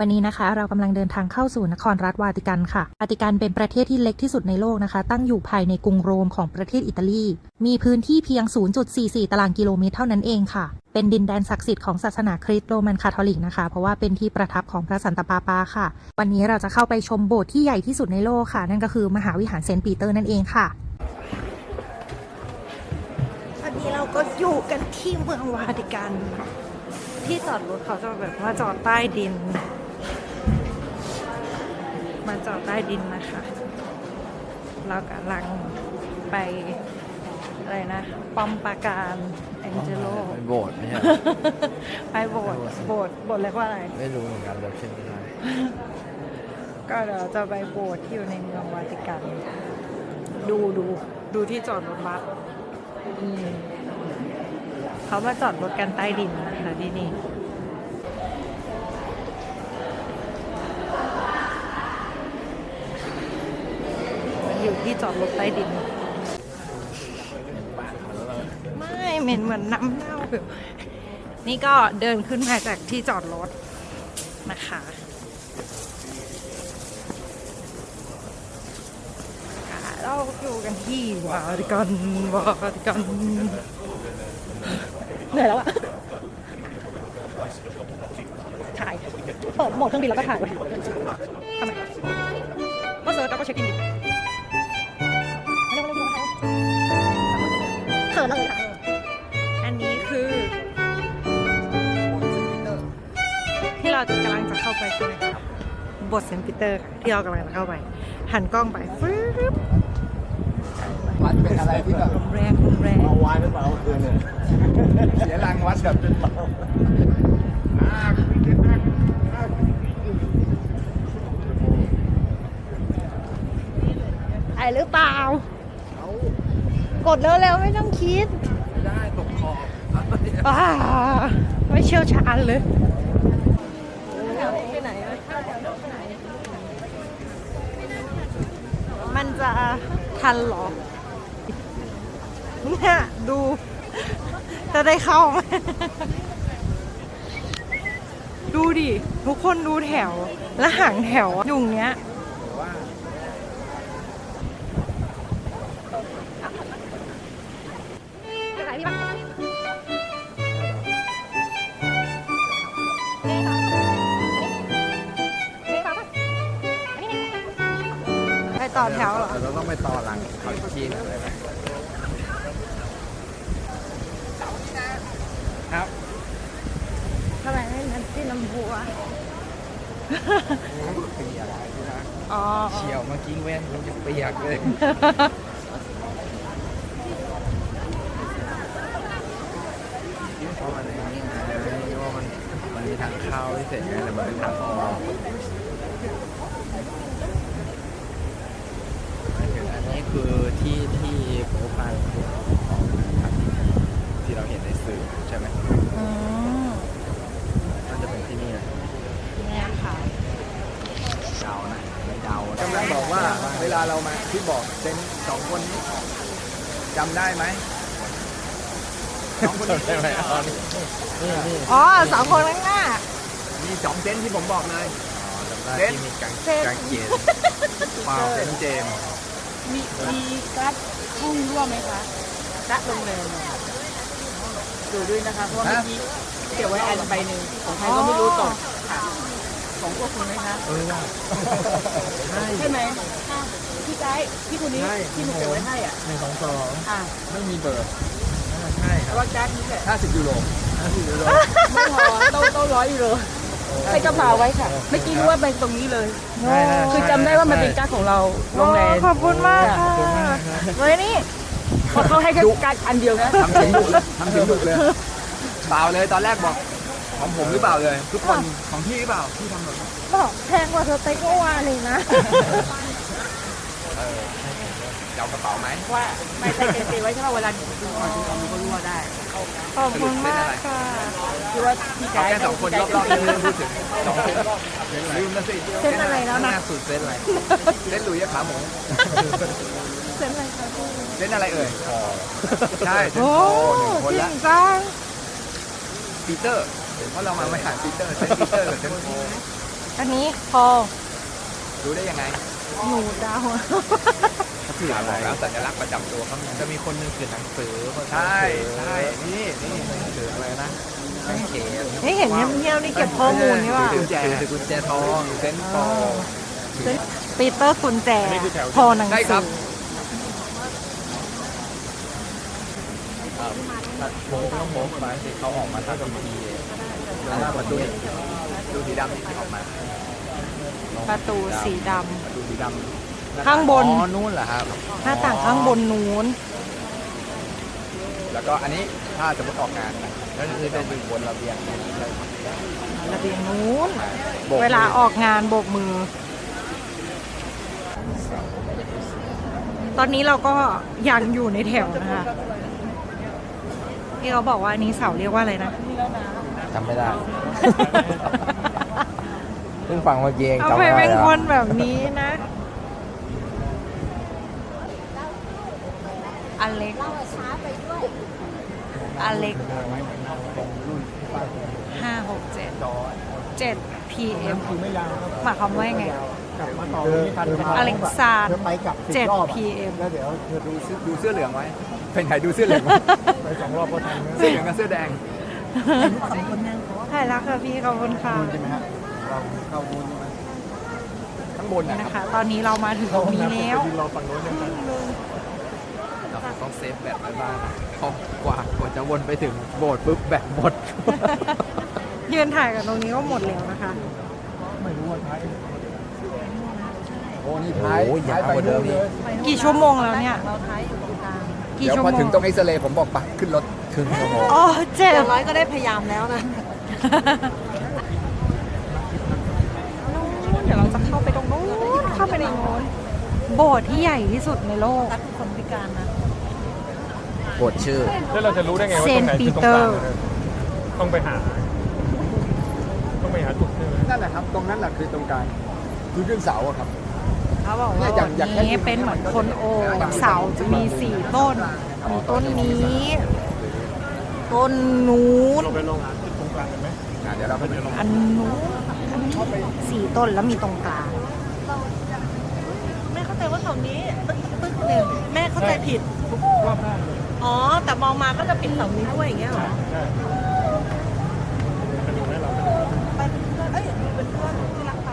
วันนี้นะคะเรากำลังเดินทางเข้าสู่นครรัฐวาติกันค่ะ วาติกันเป็นประเทศที่เล็กที่สุดในโลกนะคะ ตั้งอยู่ภายในกรุงโรมของประเทศอิตาลี มีพื้นที่เพียง 0.44 ตารางกิโลเมตรเท่านั้นเองค่ะ เป็นดินแดนศักดิ์สิทธิ์ของศาสนาคริสต์โรมันคาทอลิกนะคะ เพราะว่าเป็นที่ประทับของพระสันตะปาปาค่ะ วันนี้เราจะเข้าไปชมโบสถ์ที่ใหญ่ที่สุดในโลกค่ะ นั่นก็คือมหาวิหารเซนต์ปีเตอร์นั่นเองค่ะวันนี้เราก็อยู่กันที่เมืองวาติกัน ที่จอดรถเขาจะแบบว่าจอดใต้ดิน มาจอดใต้ดินนะคะเรากำลังไปอะไรนะป้อมปราการแองเจโลไปโบสถ์ไม่ใช่ไปโบสถ์โบสถ์โบสถ์เรียกว่าอะไร ไม่รู้เหมือนกันแบบเช่นไม่ได้ก็เดี๋ยวจะไปโบสถ์ที่อยู่ในเมืองวาติกัน ดูดูดูที่จอดรถบัสอืมเขามาจอดรถกันใต้ดินนะคะที่นี่ มันอยู่ ที่จอดรถใต้ดิน ไม่เหม็นเหมือนน้ำเน่านี่ก็เดินขึ้นมาจากที่จอดรถนะคะเราอยู่กันที่วาติกันวาติกันเหนื่อยแล้วอะถ่ายเปิดโหมดเครื่องบินแล้วก็ถ่ายไว้ทำไมก็เซิร์ชแล้วก็เช็คอินดิ ๆเขินเลยค่ะ อันนี้คือ ที่เราจะกำลังจะเข้าไปใช่ไหมครับบทเซนต์ปีเตอร์ค่ะที่เรากำลังจะเข้าไป หันกล้องไปฟึ๊บวัดเป็นอะไรที่แบบลมแรงลมแรงเมาวายหรือเปล่าเมื่อคืนเนี่ยเสียรังวัดแบบเป็นเมาอ่าไอหรือเปล่า กดเร็วๆไม่ต้องคิดไม่ได้ตกคออ่าไม่เชี่ยวชาญเลยมันจะทันเหรอเนี่ยดู จะได้เข้าไหมดูดิ ทุกคนดูแถว และห่างแถวอะอยู่อย่างเงี้ย ต่อแถวเหรอ เราต้องไปต่อหลังเขาอีกทีหนึงเลยไหมครับทำไมไม่นันที่ลำบัว เปียกนะอ๋อ เฉียวเมื่อกี้แว่นกูจะเปียกเลย เพราะมันไอ้นี่ไงว่ามันมันมีทางเข้าที่เสร็จไงแต่มันเป็นทางออกหมายถึงอั นนี้คือที่ที่โปรไฟล์ของครับที่เราเห็นในสื่อใช่ไหมอืมน่าจะเป็นที่นี่นะเนี่ยค่ะ เดานะไม่เดากำลังบอกว่าเวลาเรามาที่บอกเซนสองคนนี้จำได้ไหมสองคนนี้ใช่ไหมนี่นี่อ๋อสองคนข้างหน้า มีสองเซนที่ผมบอกเลยเซนมีกางเซนกางเกงว้าวเซนเจมส์ มีมีการ์ดห้องร่วมไหมคะณโรงแรมดูด้วยนะคะเพราะว่าเมื่อกี้เก็บไว้อันใบหนึ่งของใครก็ไม่รู้ตกค่ะของพวกคุณไหมคะเออว่ะใช่ใช่ไหมอะพี่ไกด์พี่คนนี้ใช่ที่หนูเก็บไว้ให้อะหนึ่งสองสองอะไม่มีเบอร์อ่าใช่คแต่รับว่าการ์ดนี้แหละห้าสิบยูโรห้าสิบยูโรไม่พอต้องต้องร้อยยูโร ใส่กระเป๋าไว้ค่ะเมื่อกี้รู้ว่าเป็นตรงนี้เลย ได้ได้คือจำได้ว่ามันเป็นการ์ดของเราโรงแรมโอ้ขอบคุณมากขอบค่ะคุณมากครับเฮ้ยนี่ เพราะเขาให้แค่การ์ดอันเดียวนะทำเสียงดุเลยทำเสียงดุเลยเปล่าเลยตอนแรกบอก ของผมหรือเปล่าเลย ทุกคนของพี่หรือเปล่าพี่ทำแบบบอกแพงกว่าสเต็กเมื่อวานเลยนะเออ จะเอากระเป๋าไหมว่าไม่ใส่เกงไว้ใช่ป่ะเวลาดูก่อนดูก่อนมันก็รู้ว่าได้ขอบคุณมากค่ะ คือว่าพี่ไกเอาด์แค่สองคนรอบๆนี่ไม่ต้องพูดถึงสองคนลืมนะสิเส้นอะไรแล้วนะหน้าสุดเส้นอะไรเส้นหลุยส์อะขาหมูเซ็นอะไรคะพี่เส้นอะไรเอ่ยใช่เส้นโอ้โพหนึ่งคนจริละงจังปีเตอร์เพราะเรามาไม่หาปีเตอร์เส้นปีเตอร์กับเส้นโพอันนี้พอ รู้ได้ยังไงหนูดาวเขาถืออะไรแล้วสัญลักษณ์ประจำตัวเขามีจะมีคนหนึงถือหนังสือคนหนึ่งใช่ถือใช่นี่นี่ถืออะไรนะกางเขนนี่เห็นเงียบๆนี่เก็บข้อมูลนี่ว่าถือกุญแจถือกุญแจทองเส้นทองปีเตอร์กุญแจพอหนังได้คสืรับอโค้งต้องโค้งมาสิเขาออกมาทำพิธีแล้วประตูประตูสีดำที่ออกมา ประตูสีดประตูสีดำข้างบน อ๋อนู่นเหรอครับำหน้าต่างข้างบนนู้น แล้วก็อันนี้ถ้าสมมติออกงานนะก็คือจะอยู่บนระเบียงระเบียงนู้น โบกเวลาออกงานโบกมือ ตอนนี้เราก็ยังอยู่ในแถวนะคะที่เขาบอกว่าอันนี้เสาเรียกว่าอะไรนะ จำไม่ได้ เพิ่งฟังเมื่อกี้เองเอาจำไปไม่ได้เป็นแล้วคนแบบนี้นะ อเล็ก อเล็กห้าหกเจ็ดเจ็ด PM หมายความว่ายังไงอเล็กซานเจ็ด PM แล้วเดี๋ยวเธอดูเสื้อดูเสื้อเหลืองไว้ เป็นใครดูเสื้อเหลืองไว้ไปสองรอบก็ทันเสื้อเหลืองกับเสื้อแดงถ่ายรักค่ะพี่ขอบคุณค่ะ ใช่ไหมฮะ เราเข้าบนข้างบนนี่นะนะคะ ตอนนี้เรามาถึงตรงนี้แล้วเราฝั่งโน้นยังต้องเซฟแบตไว้บ้างเพราะกว่ากว่าจะวนไปถึงโบสถ์ปุ๊บแบตหมด ยืนถ่ายกันตรงนี้ก็หมดแล้วนะคะโอ้นี่ท้ายโอ้ยยาวกว่าเดิมอีกกี่ชั่วโมงแล้วเนี่ยกี่เดี๋ยวชั่วพโมองถึงตรงเอ็กซเรย์ผมบอกปะขึ้นรถ ครึ่งชั่วโมง อ๋อเจ็บร้อยก็ได้พยายามแล้วนะ นู้นเดี๋ยวเรา จะเข้าไปตรงนู้นเข้าไปในโน้นโบสถ์ที่ใหญ่ที่สุดในโลกตัดคนพิการนะ กดชื่อ แล้วเราจะรู้ได้ไงว่าตรงไหนคือตรงกลางเนี่ยต้องไปหา ต้องไปหาจุดใช่ไหมนั่นแหละครับ ตรงนั้นแหละคือตรงกลางคือขึ้นเสาอะครับ เขาบอกว่าเนี่ยอย่างอย่างวันนี้เป็นเหมือนคนโอบเสาจะมีสี่ต้น มีต้นนี้ ต้นนู้นเราไปลองหาจุดตรงกลางกันไหม อะเดี๋ยวเราไปดู อันนู้นอันนี้ สี่ต้นแล้วมีตรงกลางแม่เข้าใจว่าเสานี้ตึ๊กตึ๊กหนึ่งแม่เข้าใจผิด รอบหน้าเลยอ๋อ แต่มองมาก็จะปิดเสานี้ด้วยอย่างเงี้ยเหรอใช่ไปดูไหมเราไปดูไปเป็นเพื่อนเอ้ยเป็นเพื่อนที่รักไป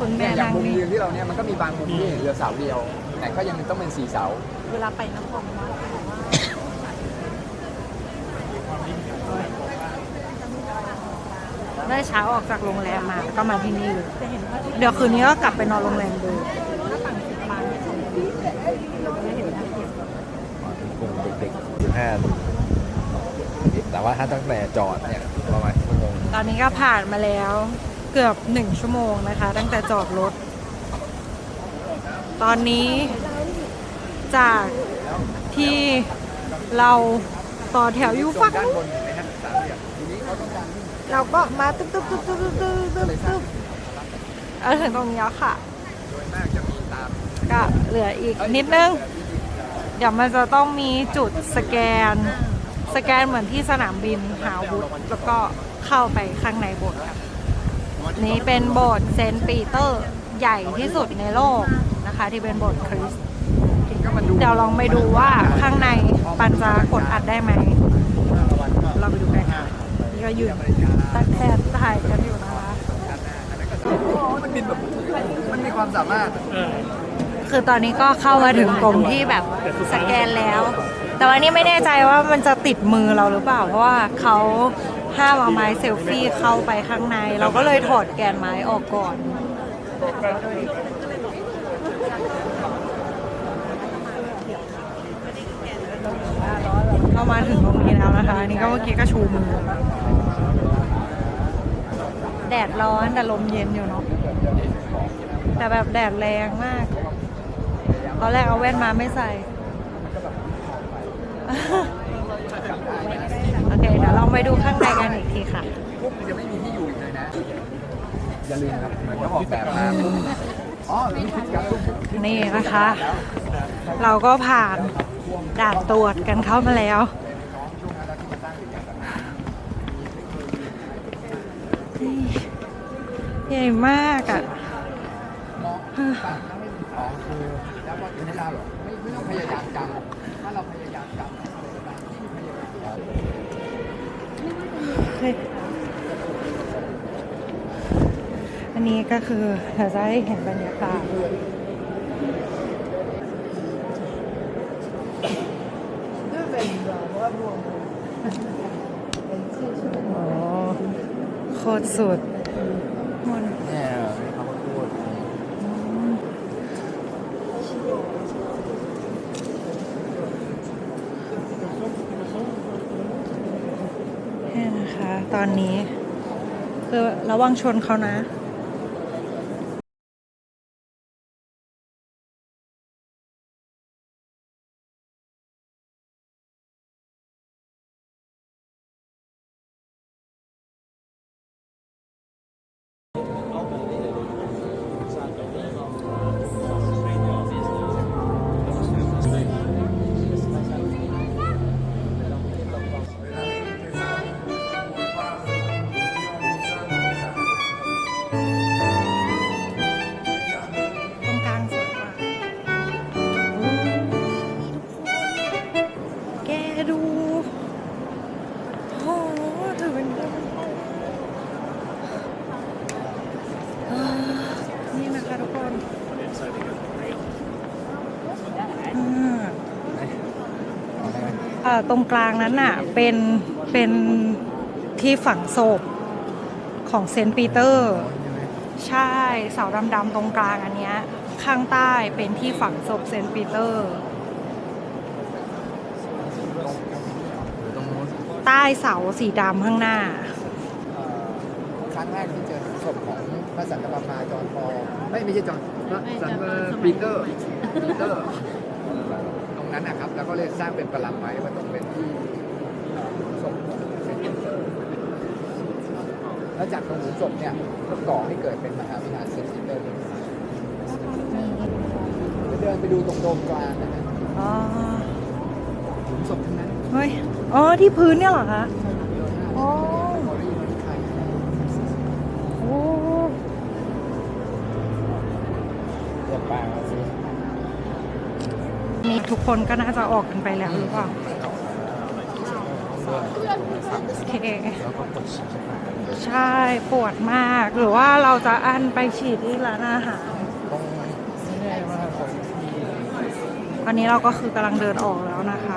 คุณแม่เนี่ยอย่างนั่งมุมนี่ยืนที่เราเนี่ยมันก็มีบางมุมที่เห็นเรือเสาเดียว แต่ก็ยังต้องเป็นสี่เสา เวลาไปนครวัด เมื่อเช้าออกจากโรงแรมมาก็มาที่นี่เลยเดี๋ยวคืนนี้ก็กลับไปนอนโรงแรมดูกลุ่มเด็กๆสิบห้าแต่ว่าถ้าตั้งแต่จอดเนี่ยประมาณชั่วโมงตอนนี้ก็ผ่านมาแล้วเกือบหนึ่งชั่วโมงนะคะ ตั้งแต่จอดรถ ตอนนี้จากที่เราต่อแถวอยู่ฝั่งด้านนู้ เราก็มาตึ๊บตึ๊บตึ๊บตึ๊บตึ๊บตึ๊บตึ๊บตึ๊บเออถึงตรงนี้แล้วค่ะ โดยมากจะมีตามก็เหลืออีกนิดนึง เดี๋ยวมันจะต้องมีจุดสแกน สแกนเหมือนที่สนามบินหาวุธแล้วก็เข้าไปข้างในโบสถ์กันนี่เป็นโบสถ์เซนต์ปีเตอร์ใหญ่ที่สุดในโลกนะคะ ที่เป็นโบสถ์คริสต์ก็มันดูเดี๋ยวลองไปดูว่าข้างในปันจะกดอัดได้ไหม เราไปดูกันค่ะนี่ ก็ยืนตักแทนถ่ายกันอยู่นะคะมันบินแบบมันมีความสามารถ คือตอนนี้ก็เข้ามาถึงตรงที่แบบสแกนแล้ว แต่ว่านี่ไม่แน่ใจว่ามันจะติดมือเราหรือเปล่า เพราะว่าเขาห้ามเอาไม้เซลฟี่เข้าไปข้างใน เราก็เลยถอดแกนไม้ออกก่อนเรามาถึงตรงนี้แล้วนะคะ นี่ก็เมื่อกี้ก็ชูมือ แดดร้อนแต่ลมเย็นอยู่เนาะแต่แบบแดดแรงมาก ตอนแรกเอาแว่นมาไม่ใส่ โอเค เดี๋ยวลองไปดูข้างในกันอีกทีค่ะพวกมันจะไม่มีที่อยู่อีกเลยนะ อย่าลืมครับเหมือนเขาออกแบบมาปุ๊บอ๋อมีพิกัดปุ๊บนี่นะคะ เราก็ผ่านด่านตรวจกันเข้ามาแล้ว ญ่มากอะมองต่างถ้าไม่มีของคือแล้วก็ถึงเวลาหรอกไม่ต้องพยายามจำถ้าเราพยายามจำอะไรก็ได้ที่พยายามจำอันนี้ก็คือเราจะให้เห็นบรรยากาศโอ้โคตรสุดมัน เนี่ยเขาก็พูด นี่นะคะ ตอนนี้ คือระวังชนเขานะ ตรงกลางนั้นน่ะเป็นเป็นที่ฝังศพของเซนต์ปีเตอร์ ใช่เสาดำๆตรงกลางอันเนี้ยข้างใต้เป็นที่ฝังศพเซนต์ปีเตอร์ตรงนู้นใต้เสาสีดำข้างหน้า ครั้งแรกที่เจอศพของพระสันตะปาปาจอห์นปอลไม่ไม่ใช่จอห์นพระสันตะปีเตอร์ปีเตอร์ตรง นั้นนะครับแล้วก็เลยสร้างเป็นประลัมไว้ว่าต้องเป็นที่ศพของแล้วจากตรงศพเนี่ยก็ก่อให้เกิดเป็นมหาวิหารเซนต์ปีเตอร์ขึ้นมาเดินไปดูตรงโดมกลางนะฮะอ๋อหลุมศพทั้งนั้นเฮ้ยอ๋อที่พื้นเนี่ยเหรอคะอ๋อโมรีมันใครโอ้เรียกป้าสิ ทุกคนก็น่าจะออกกันไปแล้วหรือเปล่าโอเคใช่ปวดมาก หรือว่าเราจะอันไปฉีดที่ร้านอาหารตอนนี้เราก็คือกำลังเดินออกแล้วนะคะ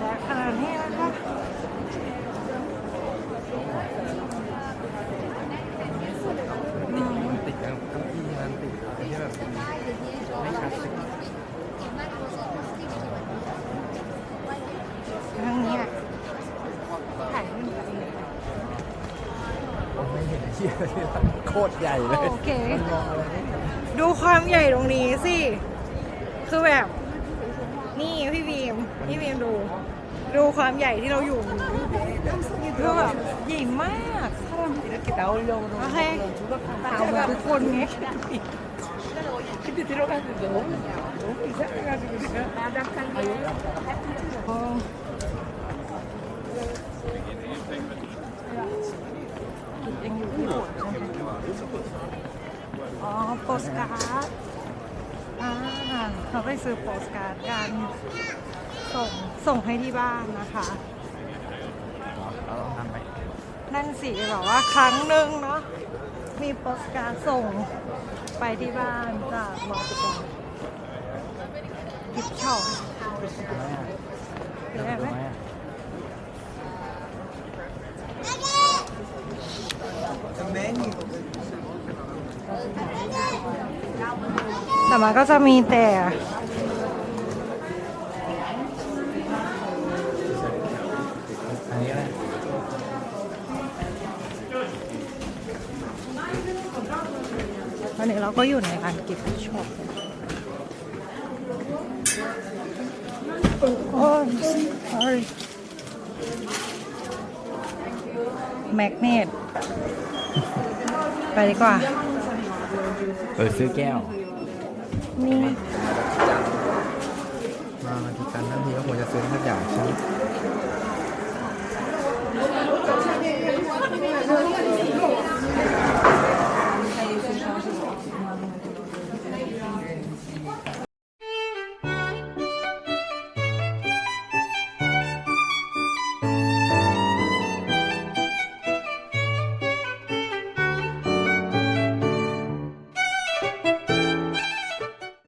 และขนาดนี้นะคะ มันติดกับเก้าอี้มันติดอะไรที่แบบไม่คลาสสิก ทางนี้อะถ่ายรูปกันเลย ผมไม่เห็นเชี่ยที่โค ตรใหญ่เลยโอเค มันมองอะไรไม่เห็นดูความใหญ่ตรงนี้สิ คือแบบ นี่พี่บีม พี่บีมดู ดูความใหญ่ที่เราอยู่คือแบบใหญ่มากโอเคตามแบบทุกคนไงโอ้ยัง อยู่ที่โบสถ์ใช่ไหมอ๋อโปสการ์ดอ่าเราไปซื้อโปสการ์ดกันส่งส่งให้ที่บ้านนะคะ เราต้องทำไปนั่นสิแบบว่าครั้งหนึ่งเนาะมีโปสการ์ดส่งไปที่บ้านจากวอติกันกิฟช็อปได้ไหมไหม แต่มันก็จะมีแต่อันนี้เราก็อยู่ในร้านกิฟต์ช็อปโอ้ย sorry แมกเนต ไปดีกว่า เออซื้อแก้ว นี่มาวันที่กันนั่นทีก็ควรจะซื้อสักอย่างใช่ไหม